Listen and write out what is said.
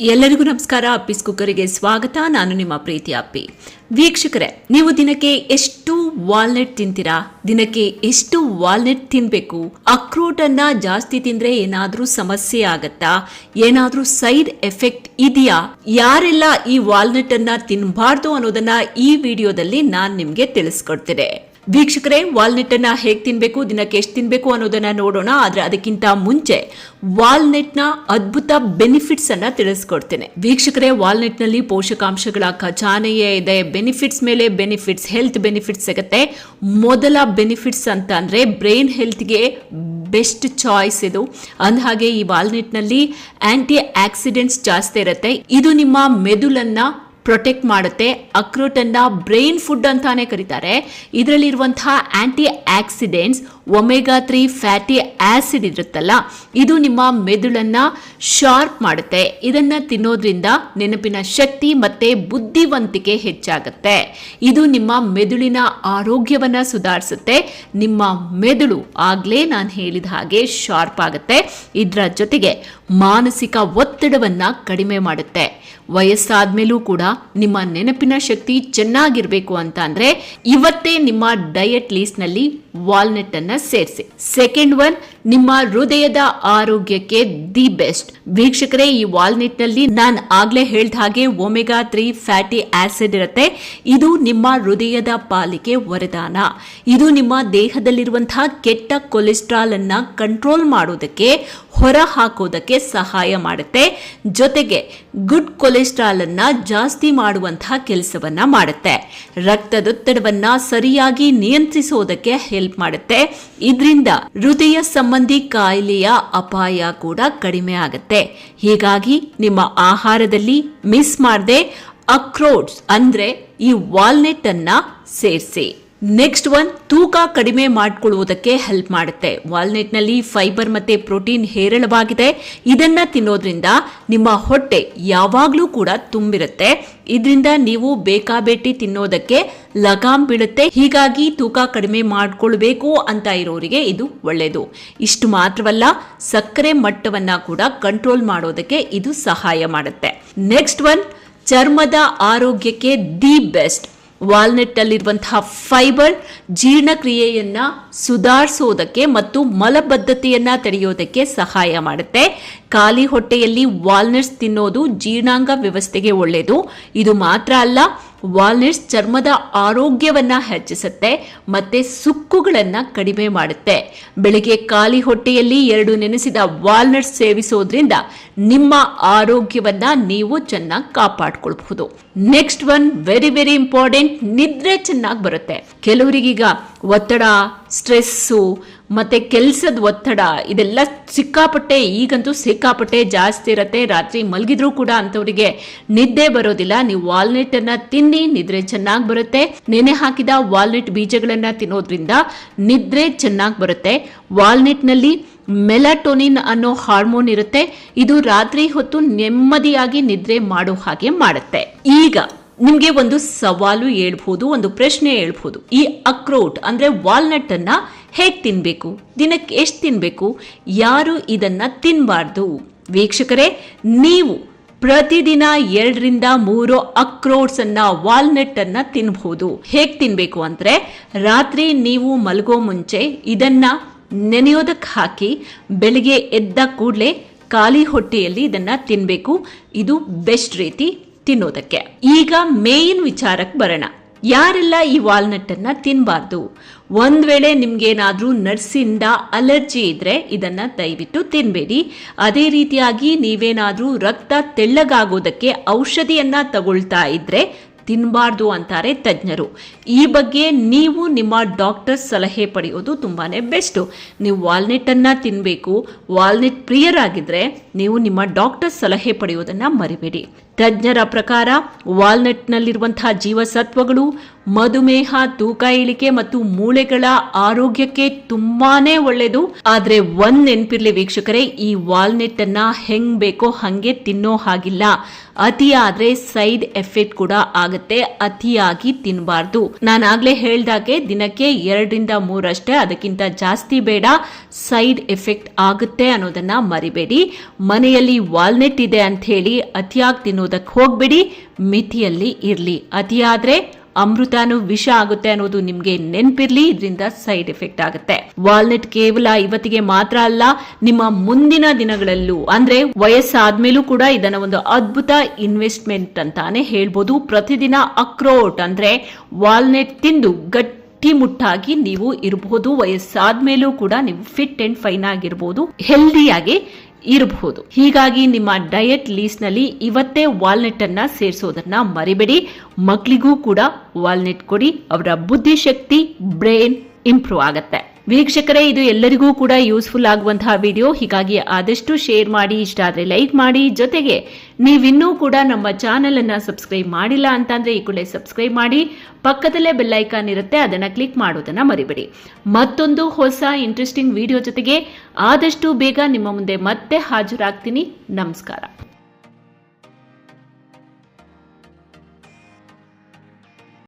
ಎಲ್ಲರಿಗೂ ನಮಸ್ಕಾರ. ಅಪ್ಪಿಸ್ ಕುಕ್ಕರಿಗೆ ಸ್ವಾಗತ. ನಾನು ನಿಮ್ಮ ಪ್ರೀತಿ ಅಪ್ಪಿ. ವೀಕ್ಷಕರೇ, ನೀವು ದಿನಕ್ಕೆ ಎಷ್ಟು ವಾಲ್ನಟ್ ತಿಂತೀರಾ? ದಿನಕ್ಕೆ ಎಷ್ಟು ವಾಲ್ನಟ್ ತಿನ್ಬೇಕು? ಅಕ್ರೋಟ್ ಜಾಸ್ತಿ ತಿಂದ್ರೆ ಏನಾದರೂ ಸಮಸ್ಯೆ ಆಗತ್ತಾ? ಏನಾದರೂ ಸೈಡ್ ಎಫೆಕ್ಟ್ ಇದೆಯಾ? ಯಾರೆಲ್ಲ ಈ ವಾಲ್ನಟ್ ಅನ್ನ ತಿನ್ಬಾರ್ದು ಅನ್ನೋದನ್ನ ಈ ವಿಡಿಯೋದಲ್ಲಿ ನಾನು ನಿಮ್ಗೆ ತಿಳಿಸ್ಕೊಡ್ತೇನೆ. ವೀಕ್ಷಕರೇ, ವಾಲ್ನೆಟ್ ಅನ್ನ ಹೇಗೆ ತಿನ್ನಬೇಕು ದಿನಕ್ಕೆ ಎಷ್ಟು ತಿನ್ನಬೇಕು ಅನ್ನೋದನ್ನ ನೋಡೋಣ. ಆದರೆ ಅದಕ್ಕಿಂತ ಮುಂಚೆ ವಾಲ್ನೆಟ್ನ ಅದ್ಭುತ ಬೆನಿಫಿಟ್ಸ್ ಅನ್ನ ತಿಳಿಸ್ಕೊಡ್ತೇನೆ. ವೀಕ್ಷಕರೇ, ವಾಲ್ನೆಟ್ನಲ್ಲಿ ಪೋಷಕಾಂಶಗಳ ಖಜಾನೆಯೇ ಇದೆ. ಬೆನಿಫಿಟ್ಸ್ ಮೇಲೆ ಬೆನಿಫಿಟ್ಸ್ ಹೆಲ್ತ್ ಬೆನಿಫಿಟ್ಸ್ ಸಿಗುತ್ತೆ. ಮೊದಲ ಬೆನಿಫಿಟ್ಸ್ ಅಂತ ಅಂದರೆ ಬ್ರೈನ್ ಹೆಲ್ತ್ಗೆ ಬೆಸ್ಟ್ ಚಾಯ್ಸ್ ಇದು. ಅಂದಹಾಗೆ ಈ ವಾಲ್ನೆಟ್ನಲ್ಲಿ ಆಂಟಿ ಆಕ್ಸಿಡೆಂಟ್ಸ್ ಜಾಸ್ತಿ ಇರುತ್ತೆ. ಇದು ನಿಮ್ಮ ಮೆದುಳನ್ನ ಪ್ರೊಟೆಕ್ಟ್ ಮಾಡುತ್ತೆ. ಅಕ್ರೋಟನ್ನು ಬ್ರೈನ್ ಫುಡ್ ಅಂತಾನೆ ಕರೀತಾರೆ. ಇದರಲ್ಲಿರುವಂತಹ anti oxidants omega three fatty acid ಇರುತ್ತಲ್ಲ, ಇದು ನಿಮ್ಮ ಮೆದುಳನ್ನ ಶಾರ್ಪ್ ಮಾಡುತ್ತೆ. ಇದನ್ನ ತಿನ್ನೋದ್ರಿಂದ ನೆನಪಿನ ಶಕ್ತಿ ಮತ್ತೆ ಬುದ್ಧಿವಂತಿಕೆ ಹೆಚ್ಚಾಗುತ್ತೆ. ಇದು ನಿಮ್ಮ ಮೆದುಳಿನ ಆರೋಗ್ಯವನ್ನ ಸುಧಾರಿಸುತ್ತೆ. ನಿಮ್ಮ ಮೆದುಳು ಆಗ್ಲೇ ನಾನು ಹೇಳಿದ ಹಾಗೆ ಶಾರ್ಪ್ ಆಗುತ್ತೆ. ಇದರ ಜೊತೆಗೆ ಮಾನಸಿಕ ಒತ್ತಡವನ್ನ ಕಡಿಮೆ ಮಾಡುತ್ತೆ. ವಯಸ್ಸಾದ್ಮೇಲೂ ಕೂಡ ನಿಮ್ಮ ನೆನಪಿನ ಶಕ್ತಿ ಚೆನ್ನಾಗಿರಬೇಕು ಅಂತ ಅಂದ್ರೆ ಇವತ್ತೇ ನಿಮ್ಮ ಡಯಟ್ ಲೀಸ್ಟ್ನಲ್ಲಿ ವಾಲ್ನಟ್ ಅನ್ನ ಸೇರಿಸಿ. ಸೆಕೆಂಡ್ ಒನ್ ನಿಮ್ಮ ಹೃದಯದ ಆರೋಗ್ಯಕ್ಕೆ ದಿ ಬೆಸ್ಟ್ ವೀಕ್ಷಕರೇ, ಈ ವಾಲ್ನಟ್ನಲ್ಲಿ ನಾನು ಆಗ್ಲೇ ಹೇಳ್ದ ಹಾಗೆ ಒಮೆಗಾ ತ್ರೀ ಫ್ಯಾಟಿ ಆಸಿಡ್ ಇರುತ್ತೆ. ಇದು ನಿಮ್ಮ ಹೃದಯದ ಪಾಲಿಗೆ ವರದಾನ. ಇದು ನಿಮ್ಮ ದೇಹದಲ್ಲಿರುವಂತಹ ಕೆಟ್ಟ ಕೊಲೆಸ್ಟ್ರಾಲ್ ಅನ್ನ ಕಂಟ್ರೋಲ್ ಮಾಡೋದಕ್ಕೆ, ಹೊರ ಹಾಕೋದಕ್ಕೆ ಸಹಾಯ ಮಾಡುತ್ತೆ. ಜೊತೆಗೆ ಗುಡ್ ಕೊಲೆಸ್ಟ್ರಾಲ್ ಅನ್ನ ಜಾಸ್ತಿ ಮಾಡುವಂತಹ ಕೆಲಸವನ್ನ ಮಾಡುತ್ತೆ. ರಕ್ತದೊತ್ತಡವನ್ನ ಸರಿಯಾಗಿ ನಿಯಂತ್ರಿಸೋದಕ್ಕೆ ಹೆಲ್ಪ್ ಮಾಡುತ್ತೆ. ಇದರಿಂದ ಹೃದಯ ಸಂಬಂಧಿ ಕಾಯಿಲೆಯ ಅಪಾಯ ಕೂಡ ಕಡಿಮೆ ಆಗುತ್ತೆ. ಹೀಗಾಗಿ ನಿಮ್ಮ ಆಹಾರದಲ್ಲಿ ಮಿಸ್ ಮಾಡದೆ ಅಕ್ರೋಟ್ಸ್ ಅಂದ್ರೆ ಈ ವಾಲ್ನೆಟ್ ಅನ್ನ ಸೇರಿಸಿ. ನೆಕ್ಸ್ಟ್ ಒನ್ ತೂಕ ಕಡಿಮೆ ಮಾಡಿಕೊಳ್ಳುವುದಕ್ಕೆ ಹೆಲ್ಪ್ ಮಾಡುತ್ತೆ. ವಾಲ್ನೆಟ್ನಲ್ಲಿ ಫೈಬರ್ ಮತ್ತೆ ಪ್ರೋಟೀನ್ ಹೇರಳವಾಗಿದೆ. ಇದನ್ನ ತಿನ್ನೋದ್ರಿಂದ ನಿಮ್ಮ ಹೊಟ್ಟೆ ಯಾವಾಗಲೂ ಕೂಡ ತುಂಬಿರುತ್ತೆ. ಇದರಿಂದ ನೀವು ಬೇಕಾಬೇಟಿ ತಿನ್ನೋದಕ್ಕೆ ಲಗಾಮ್ ಬೀಳುತ್ತೆ. ಹೀಗಾಗಿ ತೂಕ ಕಡಿಮೆ ಮಾಡಿಕೊಳ್ಬೇಕು ಅಂತ ಇರೋರಿಗೆ ಇದು ಒಳ್ಳೆಯದು ಇಷ್ಟು ಮಾತ್ರವಲ್ಲ, ಸಕ್ಕರೆ ಮಟ್ಟವನ್ನ ಕೂಡ ಕಂಟ್ರೋಲ್ ಮಾಡೋದಕ್ಕೆ ಇದು ಸಹಾಯ ಮಾಡುತ್ತೆ. ನೆಕ್ಸ್ಟ್ ಒನ್ ಚರ್ಮದ ಆರೋಗ್ಯಕ್ಕೆ ದಿ ಬೆಸ್ಟ್ ವಾಲ್ನೆಟ್ ಅಲ್ಲಿರುವಂತಹ ಫೈಬರ್ ಜೀರ್ಣಕ್ರಿಯೆಯನ್ನು ಸುಧಾರಿಸೋದಕ್ಕೆ ಮತ್ತು ಮಲಬದ್ಧತೆಯನ್ನು ತಡೆಯೋದಕ್ಕೆ ಸಹಾಯ ಮಾಡುತ್ತೆ. ಖಾಲಿ ಹೊಟ್ಟೆಯಲ್ಲಿ ವಾಲ್ನಟ್ಸ್ ತಿನ್ನೋದು ಜೀರ್ಣಾಂಗ ವ್ಯವಸ್ಥೆಗೆ ಒಳ್ಳೆಯದು. ಇದು ಮಾತ್ರ ಅಲ್ಲ, ವಾಲ್ನಟ್ಸ್ ಚರ್ಮದ ಆರೋಗ್ಯವನ್ನ ಹೆಚ್ಚಿಸುತ್ತೆ, ಮತ್ತೆ ಸುಕ್ಕುಗಳನ್ನ ಕಡಿಮೆ ಮಾಡುತ್ತೆ. ಬೆಳಿಗ್ಗೆ ಖಾಲಿ ಹೊಟ್ಟೆಯಲ್ಲಿ ಎರಡು ನೆನೆಸಿದ ವಾಲ್ನಟ್ಸ್ ಸೇವಿಸೋದ್ರಿಂದ ನಿಮ್ಮ ಆರೋಗ್ಯವನ್ನ ನೀವು ಚೆನ್ನಾಗಿ ಕಾಪಾಡ್ಕೊಳ್ಬಹುದು. Next one very very important, ನಿದ್ರೆ ಚೆನ್ನಾಗಿ ಬರುತ್ತೆ. ಕೆಲವರಿಗೀಗ ಒತ್ತಡ, ಸ್ಟ್ರೆಸ್ಸು ಮತ್ತೆ ಕೆಲಸದ ಒತ್ತಡ, ಇದೆಲ್ಲ ಸಿಕ್ಕಾಪಟ್ಟೆ, ಈಗಂತೂ ಸಿಕ್ಕಾಪಟ್ಟೆ ಜಾಸ್ತಿ ಇರತ್ತೆ. ರಾತ್ರಿ ಮಲಗಿದ್ರೂ ಕೂಡ ಅಂತವರಿಗೆ ನಿದ್ದೆ ಬರೋದಿಲ್ಲ. ನೀವು ವಾಲ್ನೆಟ್ ಅನ್ನ ತಿನ್ನಿ, ನಿದ್ರೆ ಚೆನ್ನಾಗಿ ಬರುತ್ತೆ. ನೆನೆ ಹಾಕಿದ ವಾಲ್ನೆಟ್ ಬೀಜಗಳನ್ನ ತಿನ್ನೋದ್ರಿಂದ ನಿದ್ರೆ ಚೆನ್ನಾಗಿ ಬರುತ್ತೆ. ವಾಲ್ನೆಟ್ನಲ್ಲಿ ಮೆಲಾಟೋನಿನ್ ಅನ್ನೋ ಹಾರ್ಮೋನ್ ಇರುತ್ತೆ. ಇದು ರಾತ್ರಿ ಹೊತ್ತು ನೆಮ್ಮದಿಯಾಗಿ ನಿದ್ರೆ ಮಾಡೋ ಹಾಗೆ ಮಾಡುತ್ತೆ. ಈಗ ನಿಮಗೆ ಒಂದು ಸವಾಲು ಹೇಳ್ಬೋದು, ಒಂದು ಪ್ರಶ್ನೆ ಹೇಳ್ಬೋದು. ಈ ಅಕ್ರೋಟ್ ಅಂದ್ರೆ ವಾಲ್ನಟ್ ಅನ್ನ ಹೇಗ್ ತಿನ್ನಬೇಕು ದಿನಕ್ಕೆ ಎಷ್ಟು ತಿನ್ನಬೇಕು ಯಾರು ಇದನ್ನ ತಿನ್ನಬಾರ್ದು ವೀಕ್ಷಕರೇ, ನೀವು ಪ್ರತಿದಿನ ಎರಡರಿಂದ ಮೂರು ಅಕ್ರೋಟ್ಸನ್ನು ಅನ್ನ ವಾಲ್ನಟ್ ಅನ್ನ ತಿನ್ಬಹುದು. ಹೇಗೆ ತಿನ್ನಬೇಕು ಅಂದ್ರೆ, ರಾತ್ರಿ ನೀವು ಮಲಗೋ ಮುಂಚೆ ಇದನ್ನ ನೆನೆಯೋದಕ್ಕೆ ಹಾಕಿ, ಬೆಳಿಗ್ಗೆ ಎದ್ದ ಕೂಡಲೇ ಖಾಲಿ ಹೊಟ್ಟೆಯಲ್ಲಿ ಇದನ್ನ ತಿನ್ನಬೇಕು ಇದು ಬೆಸ್ಟ್ ರೀತಿ ತಿನ್ನೋದಕ್ಕೆ. ಈಗ ಮೇನ್ ವಿಚಾರಕ್ಕೆ ಬರೋಣ. ಯಾರೆಲ್ಲ ಈ ವಾಲ್ನಟ್ ಅನ್ನ ತಿನ್ನಬಾರ್ದು ಒಂದ್ ವೇಳೆ ನಿಮ್ಗೇನಾದ್ರೂ ನರ್ಸಿಂದ ಅಲರ್ಜಿ ಇದ್ರೆ ಇದನ್ನ ದಯವಿಟ್ಟು ತಿನ್ಬೇಡಿ. ಅದೇ ರೀತಿಯಾಗಿ ನೀವೇನಾದ್ರೂ ರಕ್ತ ತೆಳ್ಳಗಾಗೋದಕ್ಕೆ ಔಷಧಿಯನ್ನ ತಗೊಳ್ತಾ ಇದ್ರೆ ತಿನ್ನಬಾರ್ದು ಅಂತಾರೆ ತಜ್ಞರು. ಈ ಬಗ್ಗೆ ನೀವು ನಿಮ್ಮ ಡಾಕ್ಟರ್ ಸಲಹೆ ಪಡೆಯೋದು ತುಂಬಾನೇ ಬೆಸ್ಟು. ನೀವು ವಾಲ್ನೆಟ್ ಅನ್ನ ತಿನ್ನಬೇಕು ವಾಲ್ನೆಟ್ ಪ್ರಿಯರಾಗಿದ್ದರೆ ನೀವು ನಿಮ್ಮ ಡಾಕ್ಟರ್ ಸಲಹೆ ಪಡೆಯೋದನ್ನ ಮರಿಬೇಡಿ. ತಜ್ಞರ ಪ್ರಕಾರ ವಾಲ್ನಟ್ನಲ್ಲಿರುವಂತಹ ಜೀವಸತ್ವಗಳು ಮಧುಮೇಹ, ತೂಕ ಇಳಿಕೆ ಮತ್ತು ಮೂಳೆಗಳ ಆರೋಗ್ಯಕ್ಕೆ ತುಂಬಾನೇ ಒಳ್ಳೆಯದು. ಆದ್ರೆ ಒಂದ್ ನೆನ್ಪಿರ್ಲಿ ವೀಕ್ಷಕರೇ, ಈ ವಾಲ್ನೆಟ್ ಅನ್ನ ಹೆಂಗ್ ಬೇಕೋ ಹಂಗೆ ತಿನ್ನೋ ಹಾಗಿಲ್ಲ. ಅತಿ ಆದ್ರೆ ಸೈಡ್ ಎಫೆಕ್ಟ್ ಕೂಡ ಆಗುತ್ತೆ, ಅತಿಯಾಗಿ ತಿನ್ನಬಾರ್ದು ನಾನಾಗ್ಲೇ ಹೇಳ್ದಾಗೆ ದಿನಕ್ಕೆ ಎರಡರಿಂದ ಮೂರಷ್ಟೇ, ಅದಕ್ಕಿಂತ ಜಾಸ್ತಿ ಬೇಡ, ಸೈಡ್ ಎಫೆಕ್ಟ್ ಆಗುತ್ತೆ ಅನ್ನೋದನ್ನ ಮರಿಬೇಡಿ. ಮನೆಯಲ್ಲಿ ವಾಲ್ನೆಟ್ ಇದೆ ಅಂತ ಹೇಳಿ ಅತಿಯಾಗಿ ತಿನ್ನೋದಕ್ಕೆ ಹೋಗ್ಬಿಡಿ, ಮಿತಿಯಲ್ಲಿ ಇರ್ಲಿ. ಅತಿಯಾದ್ರೆ ಅಮೃತಾನು ವಿಷ ಆಗುತ್ತೆ ಅನ್ನೋದು ನಿಮ್ಗೆ ನೆನ್ಪಿರ್ಲಿ, ಇದರಿಂದ ಸೈಡ್ ಎಫೆಕ್ಟ್ ಆಗುತ್ತೆ. ವಾಲ್ನೆಟ್ ಕೇವಲ ಇವತ್ತಿಗೆ ಮಾತ್ರ ಅಲ್ಲ, ನಿಮ್ಮ ಮುಂದಿನ ದಿನಗಳಲ್ಲೂ, ಅಂದ್ರೆ ವಯಸ್ಸಾದ್ಮೇಲೂ ಕೂಡ ಇದನ್ನ ಒಂದು ಅದ್ಭುತ ಇನ್ವೆಸ್ಟ್ಮೆಂಟ್ ಅಂತಾನೆ ಹೇಳ್ಬೋದು. ಪ್ರತಿದಿನ ಅಕ್ರೋಟ್ ಅಂದ್ರೆ ವಾಲ್ನೆಟ್ ತಿಂದು ಗಟ್ಟಿಮುಟ್ಟಾಗಿ ನೀವು ಇರಬಹುದು ವಯಸ್ಸಾದ್ಮೇಲೂ ಕೂಡ ನೀವು ಫಿಟ್ ಅಂಡ್ ಫೈನ್ ಆಗಿರ್ಬೋದು. ಹೆಲ್ದಿಯಾಗಿ ಇರಬಹುದು. ಹೀಗಾಗಿ ನಿಮ್ಮ ಡಯಟ್ ಲೀಸ್ಟ್ನಲ್ಲಿ ಇವತ್ತೇ ವಾಲ್ನೆಟ್ ಅನ್ನ ಸೇರಿಸೋದನ್ನ ಮರಿಬೇಡಿ. ಮಕ್ಕಳಿಗೂ ಕೂಡ ವಾಲ್ನೆಟ್ ಕೊಡಿ. ಅವರ ಬುದ್ಧಿಶಕ್ತಿ ಬ್ರೈನ್ ಇಂಪ್ರೂವ್ ಆಗತ್ತೆ. ವೀಕ್ಷಕರೇ, ಇದು ಎಲ್ಲರಿಗೂ ಕೂಡ ಯೂಸ್ಫುಲ್ ಆಗುವಂತಹ ವಿಡಿಯೋ ಹೀಗಾಗಿ ಆದಷ್ಟು ಶೇರ್ ಮಾಡಿ, ಇಷ್ಟ ಆದರೆ ಲೈಕ್ ಮಾಡಿ. ಜೊತೆಗೆ ನೀವಿನ್ನೂ ಕೂಡ ನಮ್ಮ ಚಾನೆಲ್ ಅನ್ನ ಸಬ್ಸ್ಕ್ರೈಬ್ ಮಾಡಿಲ್ಲ ಅಂತಂದ್ರೆ ಈ ಕೂಡಲೇ ಸಬ್ಸ್ಕ್ರೈಬ್ ಮಾಡಿ. ಪಕ್ಕದಲ್ಲೇ ಬೆಲ್ ಐಕಾನ್ ಇರುತ್ತೆ, ಅದನ್ನ ಕ್ಲಿಕ್ ಮಾಡೋದನ್ನು ಮರಿಬೇಡಿ. ಮತ್ತೊಂದು ಹೊಸ ಇಂಟ್ರೆಸ್ಟಿಂಗ್ ವಿಡಿಯೋ ಜೊತೆಗೆ ಆದಷ್ಟು ಬೇಗ ನಿಮ್ಮ ಮುಂದೆ ಮತ್ತೆ ಹಾಜರಾಗ್ತೀನಿ. ನಮಸ್ಕಾರ.